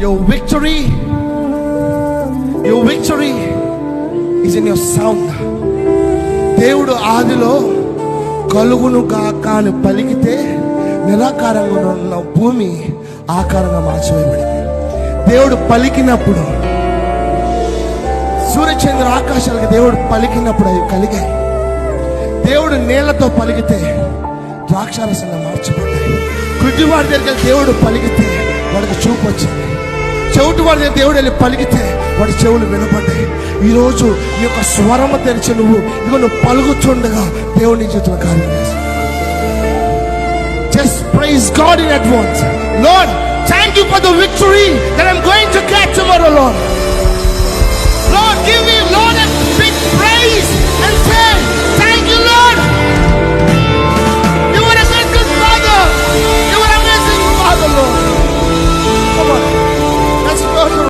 Your victory, your victory is in your sound. దేవుడు ఆదిలో కలుగును కాక అని పలికితే నిరాకారంగా ఉన్న భూమి ఆకారంగా మార్చివేయబడింది దేవుడు పలికినప్పుడు సూర్యచంద్ర ఆకాశాలకు దేవుడు పలికినప్పుడు అవి కలిగాయి. దేవుడు నీళ్ళతో పలికితే ద్రాక్షారసంగా మార్చబడ్డాయి. గుడ్డివాడి దగ్గర దేవుడు పలికితే చెవిటి వాడి దేవుడు వెళ్ళి పలికితే వాడి చెవులు వినపడ్డాయి. ఈరోజు ఈ యొక్క స్వరము తెరిచి నువ్వు ఇదిగో నువ్వు పలుకుచుండగా దేవుడి నీ కార్యం just praise God in advance Lord thank you for the victory